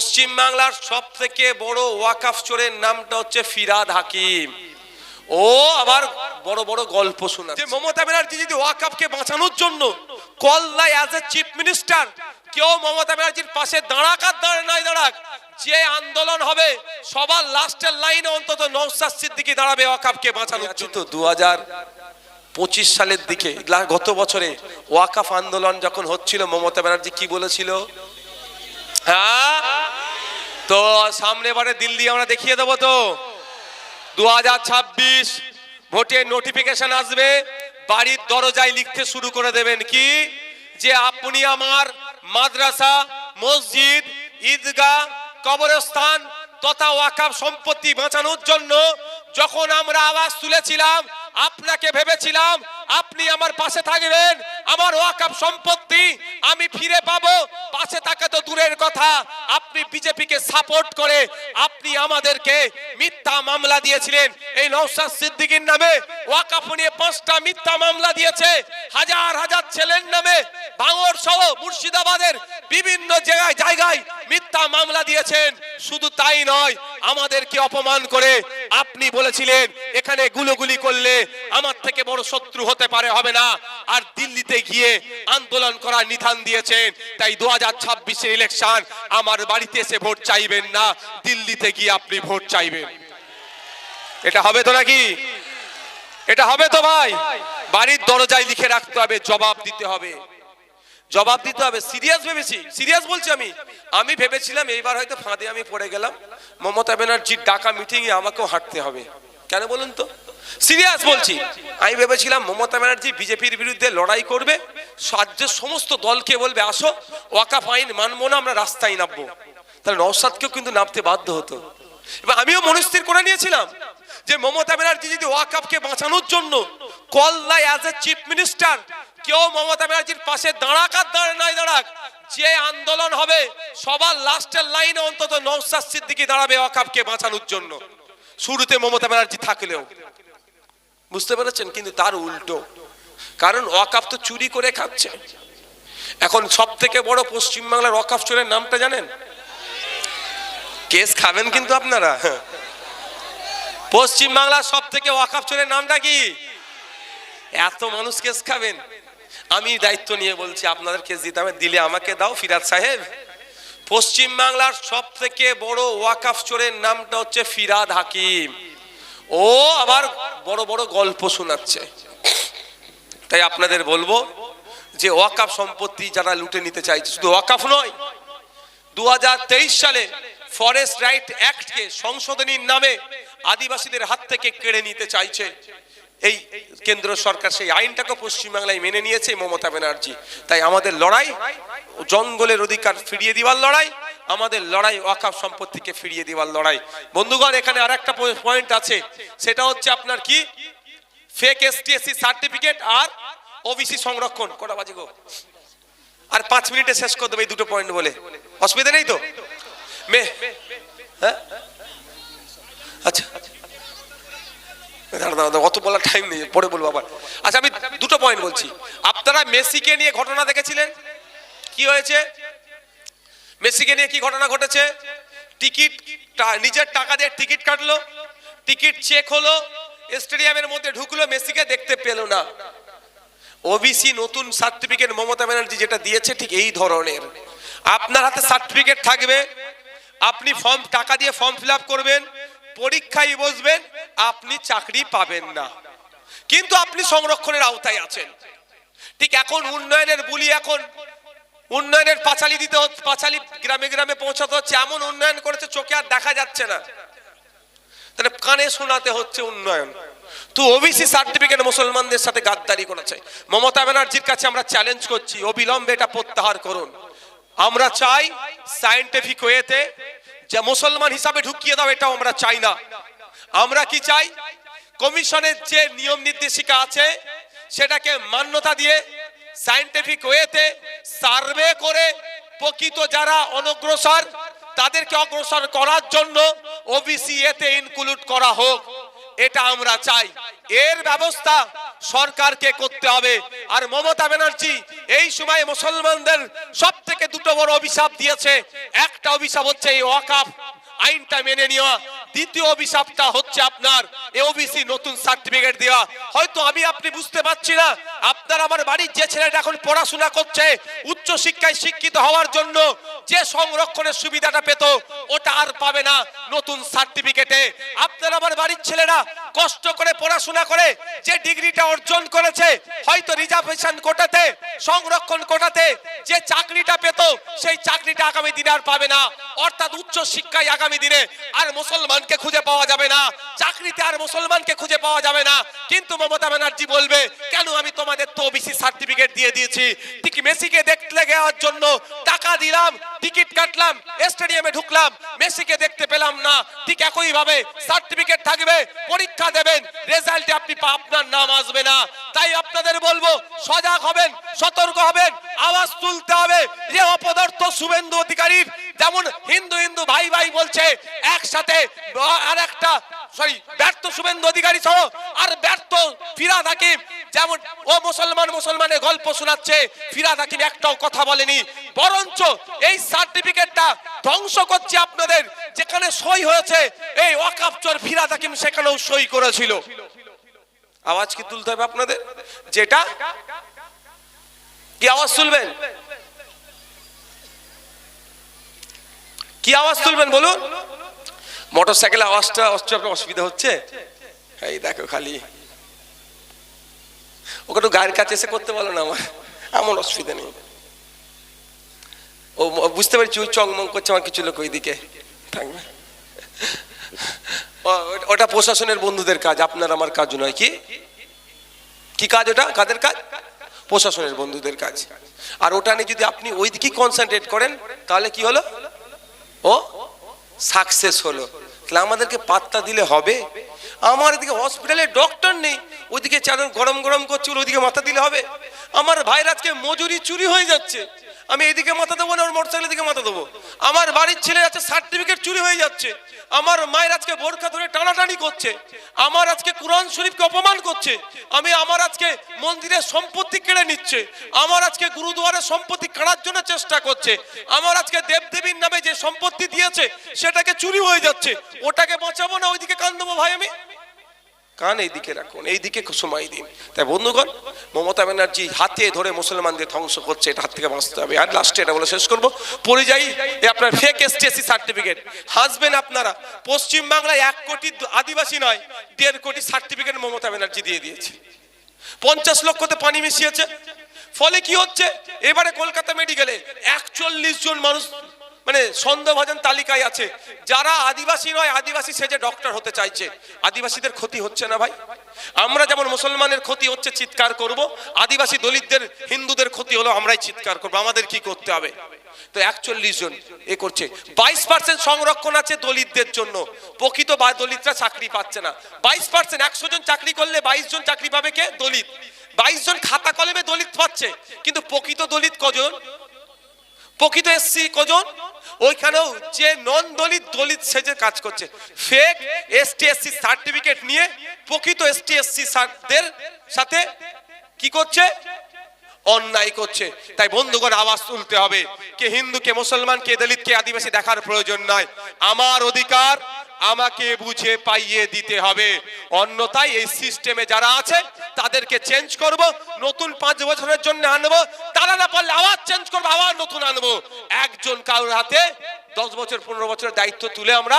পশ্চিম বাংলার সব থেকে বড় ওয়াকাফ চোরের নামটা হচ্ছে ফিরাদ হাকিম। ও আবার বড় বড় গল্প শোনা যে মমতা ব্যানার্জি যদি ওয়াকাফকে বাঁচানোর জন্য কল্লাই অ্যাজ এ চিফ মিনিস্টার কেউ মমতা ব্যানার্জির পাশে দাঁড়াক আর দাঁড়ায় নাই দাঁড়াক যে আন্দোলন হবে সবার লাস্টের লাইনে অন্তত নৌসাদ সিদ্দিকি দাঁড়াবে ওয়াকাফকে বাঁচানোর জন্য। দু হাজার পঁচিশ সালের দিকে গত বছরে ওয়াকাফ আন্দোলন যখন হচ্ছিল মমতা ব্যানার্জি কি বলেছিল? হ্যাঁ? তো সামনে বারে দিল্লি আমরা দেখিয়ে দেবো তো। দু ছাব্বিশ ভোটের নোটিফিকেশন আসবে, বাড়ির দরজায় লিখতে শুরু করে দেবেন কি? যে আপনি আমার মাদ্রাসা, মসজিদ, ঈদগাহ, কবরস্থান তথা ওয়াকাফ সম্পত্তি বাঁচানোর জন্য যখন আমরা আওয়াজ তুলেছিলাম আপনাকে ভেবেছিলাম আপনি আমার পাশে থাকবেন, আমার ওয়াকাফ সম্পত্তি আমি ফিরে পাবো। পাশে থাকা তো দূরের কথা, আপনি বিজেপিকে সাপোর্ট করে আপনি আমাদেরকে মিথ্যা মামলা দিয়েছিলেন। এই নৌসাদ সিদ্দিকীর নামে ওয়াকাফ নিয়ে পাঁচটা মিথ্যা মামলা দিয়েছে। হাজার হাজার ছেলের নামে ভাঙর সহ মুর্শিদাবাদের বিভিন্ন জায়গায় জায়গায় মিথ্যা মামলা দিয়েছেন। শুধু তাই নয় আমাদেরকে অপমান করে আপনি বলেছিলেন, এখানে গুলোগুলি করলে আমার থেকে বড় শত্রু হতে পারে, হবে না। আর দিল্লিতে গিয়ে আন্দোলন করার নিধান দিয়েছেন। তাই দু হাজার ছাব্বিশের ইলেকশন আমার বাড়িতে এসে ভোট চাইবেন না, দিল্লিতে গিয়ে আপনি ভোট চাইবেন। এটা হবে তো নাকি? এটা হবে তো ভাই? বাড়ির দরজায় লিখে রাখতে হবে, জবাব দিতে হবে। জবাব দিতে হবে। সিরিয়াস ভেবেছি, সিরিয়াস বলছি আমি। আমি ভেবেছিলাম এইবার হয়তো ফাঁদে আমি পড়ে গেলাম। মমতা ব্যানার্জির ডাকা মিটিং এ আমাকেও হাঁটতে হবে। কেন বলুন তো? সিরিয়াস বলছি। আমি ভেবেছিলাম মমতা ব্যানার্জি বিজেপির বিরুদ্ধে লড়াই করবে। রাজ্যের সমস্ত দলকে বলবে, আসো, ওয়াকাফ আইন মানবো না, আমরা রাস্তায় নামবো। তাহলে নওসাদকেও কিন্তু নামতে বাধ্য হতো। এবার আমিও মনস্থির করে নিয়েছিলাম যে মমতা ব্যানার্জি যদি ওয়াকাফকে বাঁচানোর জন্য কল কল্লাই অ্যাজ এ চিফ মিনিস্টার কেউ মমতা ব্যানার্জির পাশে দাঁড়াক আর দাঁড়ায় নাই দাঁড়াক। যে আন্দোলন হবে, সবার লাস্টের লাইনে অন্তত নৌসাদ সিদ্দিকি দাঁড়াবে ওয়াকাফকে বাঁচানোর জন্য। শুরুতে মমতা ব্যানার্জি থাকলেও। বুঝতে পেরেছেন? কিন্তু তার উল্টো। কারণ ওয়াকাফ তো চুরি করে খাচ্ছে। এখন সব থেকে বড় পশ্চিমবাংলার ওয়াকাফ চোরের নামটা জানেন? কেস খাবেন কিন্তু আপনারা। পশ্চিম বাংলার সব থেকে ওয়াকাফ চোরের নামটা কি? এত মানুষ কেস খাবেন। আমি দায়িত্ব নিয়ে বলছি আপনাদের কেস দিতে হবে দিলে আমাকে দাও, ফিরাদ সাহেব। পশ্চিম বাংলার সব থেকে বড় ওয়াকাফ চোরের নামটা হচ্ছে ফিরাদ হাকিম। ও আবার বড় বড় গল্প শোনাচ্ছে। তাই আপনাদের বলব যে ওয়াকাফ সম্পত্তি যারা লুটে নিতে চাইছে, শুধু ওয়াকাফ নয় দু সালে ফরেস্ট রাইট অ্যাক্টকে সংশোধনীর নামে আদিবাসীদের হাত থেকে কেড়ে নিতে চাইছে। এই কেন্দ্র সরকার সেই আইনটাকে পশ্চিমবাংলায় মেনে নিয়েছে মমতা ব্যানার্জি। তাই আমাদের লড়াই, জঙ্গলের অধিকার ফিরিয়ে দিবার লড়াই, আমাদের লড়াই ওয়াকাফ সম্পত্তিকে ফিরিয়ে দিবার লড়াই। বন্ধুগণ, এখানে আর একটা পয়েন্ট আছে। সেটা হচ্ছে আপনার কি? ফেক এসটিএসসি সার্টিফিকেট আর ওবিসি সংরক্ষণ। কটা বাজে গো? আর পাঁচ মিনিটে শেষ করে দেবো এই দুটো পয়েন্ট বলে। অসুবিধা নেই তো? মে হ্যাঁ আচ্ছা দাঁড়া দাঁড়া অত বলার টাইম নেই, পরে বলব আবার। আচ্ছা আমি দুটো পয়েন্ট বলছি। আপনারা মেসিকে নিয়ে ঘটনা দেখেছিলেন? কি হয়েছে? মেসিকে নিয়ে কি ঘটনা ঘটেছে? টিকিট নিজের টাকা দিয়ে টিকিট কাটলো, টিকিট চেক হলো, স্টেডিয়ামের মধ্যে ঢুকলো, মেসিকে দেখতে পেল না। ওবিসি নতুন সার্টিফিকেট মমতা ব্যানার্জি যেটা দিয়েছে, ঠিক এই ধরনের। আপনার হাতে সার্টিফিকেট থাকবে, আপনি ফর্ম টাকা দিয়ে ফর্ম ফিল করবেন পরীক্ষায় বসবেন, আপনি চাকরি পাবেন না। কিন্তু আপনি সংরক্ষণের আওতায় আছেন। ঠিক এখন উন্নয়নের বুলি এখন, উন্নয়নের পাঁচালি দিতে পাঁচালি গ্রামে গ্রামে পৌঁছাতে হচ্ছে, এমন উন্নয়ন করেছে, চোখে আর দেখা যাচ্ছে না। তাহলে কানে শোনাতে হচ্ছে উন্নয়ন। তো ওবিসি সার্টিফিকেট মুসলমানদের সাথে গাদ্দারি করেছে। মমতা ব্যানার্জির কাছে আমরা চ্যালেঞ্জ করছি, অবিলম্বে এটা প্রত্যাহার করুন। আমরা চাই সায়েন্টিফিক ওয়েতে যে মুসলমান হিসাবে ঢুকিয়ে দাও, এটাও আমরা চাই না। আমরা কি চাই? কমিশনের যে নিয়ম নির্দেশিকা আছে, সেটাকে মান্যতা দিয়ে সায়েন্টিফিক ওয়েতে সার্ভে করে প্রকৃত যারা অনগ্রসর, তাদেরকে অগ্রসর করার জন্য ওবিসি এতে ইনক্লুড করা হোক। এটা আমরা চাই। এর ব্যবস্থা সরকারকে করতে হবে। আর মমতা ব্যানার্জি এই সময় মুসলমানদের সব থেকে দুটো বড় অভিশাপ দিয়েছে। একটা অভিশাপ হচ্ছে এই ওয়াকাফ। আইনটা মেনে নেওয়া। দ্বিতীয় অভিশাপটা হচ্ছে আপনার ওবিসি নতুন সার্টিফিকেট দেওয়া। হয়তো আমি আপনি বুঝতে পারছি না, আপনার আমার বাড়ির যে ছেলেটা এখন পড়াশোনা করছে উচ্চ শিক্ষায় শিক্ষিত হওয়ার জন্য যে সংরক্ষণের সুবিধাটা পেত, ওটা আর পাবে না নতুন সার্টিফিকেটে। আপনার আমার বাড়ির ছেলেরা কষ্ট করে পড়াশোনা করে, যে ডিগ্রিটা অর্জন করেছে, হয়তো রিজার্ভেশন কোটাতে, সংরক্ষণ কোটাতে যে চাকরিটা পেত, সেই চাকরিটা আগামী দিনে আর পাবে না। অর্থাৎ উচ্চ শিক্ষায় আগামী দিনে আর মুসলমানকে খুঁজে পাওয়া যাবে না। চাকরিতে আর মুসলমানকে খুঁজে পাওয়া যাবে না। কিন্তু মমতা ব্যানার্জি বলবে, কেন আমি তোমাদের তো ওবিসি সার্টিফিকেট দিয়ে দিয়েছি? ঠিক মেসিকে দেখতে যাওয়ার জন্য টাকা দিলাম, টিকিট কাটলাম স্টেডিয়ামে ঢুকলাম, মেসিকে দেখতে পেলাম না। ঠিক একই ভাবে সার্টিফিকেট থাকবে, পরীক্ষা দেবেন রেজাল্টে আপনি আপনার নাম আসবে না। তাই আপনাদের বলব, সজাগ হবেন, সতর্ক হবেন, আওয়াজ তুলতে হবে। যে অপদার্থ শুভেন্দু অধিকারীর যেমন হিন্দু হিন্দু ভাই ভাই বলছে, একসাথে আর একটা সরি ব্যর্থ শুভেন্দু অধিকারী সহ আর ব্যর্থ ফিরাদ হাকিম যেমন ও মুসলমান মুসলমানের গল্প শোনাচ্ছে, ফিরাদ হাকিম একটাও কথা বলেনি। বরঞ্চ এই সার্টিফিকেটটা ধ্বংস করছে আপনাদের, যেখানে সই হয়েছে, এই ওয়াকাপচর ফিরাদ হাকিম সেখানেও সই করেছিল। আওয়াজ কি তুলতে হবে আপনাদের? যেটা? কি আওয়াজ তুলবেন? কি আওয়াজ তুলবেন বলুন? মোটর সাইকেল আওয়াজটা অসুবিধা হচ্ছে? এই দেখো খালি। ওকে একটু গায়ের কাছে এসে করতে বলো না আমার। এমন অসুবিধা নেই। ও বুঝতে পারছি ওই চংমং করছে, আমার কিছু লোক ওইদিকে থাকবে। ওটা- প্রশাসনের বন্ধুদের কাজ, আপনার আমার কাজ নয় কি? কি কাজ ওটা? কাদের কাজ? প্রশাসনের বন্ধুদের কাজ। আর ওটা নিয়ে যদি আপনি ওই দিকে কনসেন্ট্রেট করেন, তাহলে কি হলো? ও সাকসেস হলো। তাহলে আমাদেরকে পাত্তা দিলে হবে। আমার এদিকে হসপিটালে ডক্টর নেই। ওইদিকে চাদর গরম গরম করছে ওইদিকে মাথা দিলে হবে। আমার ভাইয়ের আজকে মজুরি চুরি হয়ে যাচ্ছে। আমি এদিকে মাথা দেবো না, ওর মোটরসাইকেলের দিকে মাথা দেবো। আমার বাড়ির ছেলে আছে সার্টিফিকেট চুরি হয়ে যাচ্ছে। আমার মায়ের আজকে বোরখা ধরে টানাটানি করছে। আমার আজকে কোরআন শরীফকে অপমান করছে। আমি আমার আজকে মন্দিরের সম্পত্তি কেড়ে নিচ্ছে। আমার আজকে গুরুদুয়ারের সম্পত্তি কাড়ার জন্য চেষ্টা করছে। আমার আজকে দেবদেবীর নামে যে সম্পত্তি দিয়েছে, সেটাকে চুরি হয়ে যাচ্ছে। ওটাকে বাঁচাবো না, ওইদিকে কান দেবো ভাই আমি। কান এই দিকে রাখুন এইদিকে সময় দিন। তাই বন্ধুগণ, মমতা ব্যানার্জি হাতে ধরে মুসলমানদের ধ্বংস করছে, এটা হাত থেকে বাঁচতে হবে। আর লাস্টে এটা বলে শেষ করব। পরিযায়ী আপনার ফেক এসটিএসসি সার্টিফিকেট হাসবেন আপনারা, পশ্চিম বাংলায় এক কোটি আদিবাসী নয়, দেড় কোটি সার্টিফিকেট মমতা ব্যানার্জি দিয়ে দিয়েছে। পঞ্চাশ লক্ষতে পানি মিশিয়েছে। ফলে কি হচ্ছে? এবারে কলকাতা মেডিকেলে একচল্লিশ জন মানুষ মানে সন্দেহভাজন তালিকায় আছে। যারা আদিবাসী নয়, আদিবাসী সেজে ডক্টর হতে চাইছে। আদিবাসীদের ক্ষতি হচ্ছে না ভাই। আমরা যেমন মুসলমানের ক্ষতি হচ্ছে, চিৎকার করব। আদিবাসী দলিতদের, হিন্দুদের ক্ষতি হলো আমরাই চিৎকার করব। আমাদের কি করতে হবে? তো একচল্লিশ জন এ করছে। বাইশ পার্সেন্ট সংরক্ষণ আছে দলিতদের জন্য। প্রকৃত বা দলিতরা চাকরি পাচ্ছে না। বাইশ পার্সেন্ট একশো জন চাকরি করলে বাইশ জন চাকরি পাবে কে? দলিত। বাইশ জন খাতা কলমে দলিত পাচ্ছে। কিন্তু প্রকৃত দলিত কজন? প্রকৃত এসসি কজন? ওইখানেও যে নন দলিত দলিত সেজে কাজ করছে। ফেক এসটি এসসি সার্টিফিকেট নিয়ে প্রকৃত এসটি এসসি দের সাথে কি করছে? অন্যায় করছে। তাই বন্ধুগণ, আওয়াজ তুলতে হবে। কে হিন্দু, কে মুসলমান, কে দলিত, কে আদিবাসী দেখার প্রয়োজন নাই। আমার অধিকার আমাকে বুঝে পাইয়ে দিতে হবে। অন্যথায় এই সিস্টেমে যারা আছে, তাদেরকে চেঞ্জ করব, নতুন পাঁচ বছরের জন্য আনব তারা না পারলে আবার চেঞ্জ করব, আবার নতুন আনব। একজন কারোর হাতে দশ বছর, পনেরো বছরের দায়িত্ব তুলে আমরা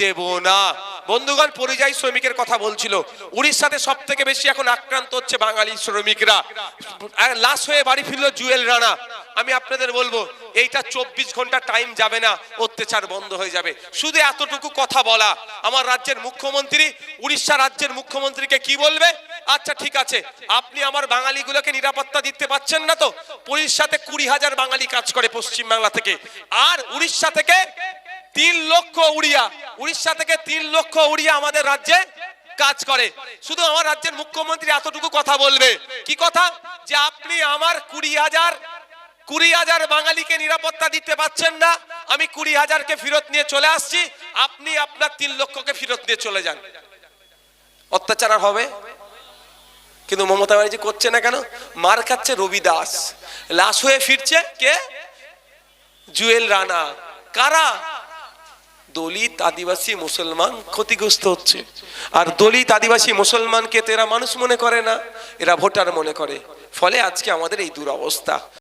দেব না। বন্ধুগণ, পরিযায়ী শ্রমিকের কথা বলছিল। উড়িষ্যাতে সব থেকে বেশি এখন আক্রান্ত হচ্ছে বাঙালি শ্রমিকরা। আর লাশ হয়ে বাড়ি ফিরলো জুয়েল রানা। আমি আপনাদের বলব, এইটা চব্বিশ ঘণ্টা টাইম যাবে না, অত্যাচার বন্ধ হয়ে যাবে। শুধু এতটুকু কথা বলা, আমার রাজ্যের মুখ্যমন্ত্রী, উড়িষ্যা রাজ্যের মুখ্যমন্ত্রীকে কি বলবে? আচ্ছা ঠিক আছে। আপনি আমার বাঙালিগুলোকে নিরাপত্তা দিতে পাচ্ছেন না তো? উড়িষ্যাতে কুড়ি হাজার বাঙালি কাজ করে পশ্চিম বাংলা থেকে। আর উড়িষ্যা থেকে তিন লক্ষ উড়িয়া, উড়িষ্যা থেকে তিন লক্ষ উড়িয়া আমাদের রাজ্যে কাজ করে। শুধু আমার রাজ্যের মুখ্যমন্ত্রী এতটুকু কথা বলবে। কি কথা? যে আপনি আমার কুড়ি হাজার কুড়ি হাজার বাঙালিকে নিরাপত্তা দিতে পাচ্ছেন না। আমি কুড়ি হাজারকে ফেরত নিয়ে চলে আসছি। আপনি আপনার তিন লক্ষকে ফেরত নিয়ে চলে যান। অত্যাচার হবে? কিন্তু মমতা ব্যানার্জি করছে না কেন? মার খাচ্ছে রবি দাস লাশ হয়ে ফিরছে কে? জুয়েল রানা। কারা? দলিত আদিবাসী মুসলমান ক্ষতিগ্রস্ত হচ্ছে। আর দলিত আদিবাসী মুসলমানকে তো এরা মানুষ মনে করে না, এরা ভোটার মনে করে। ফলে আজকে আমাদের এই দুরবস্থা।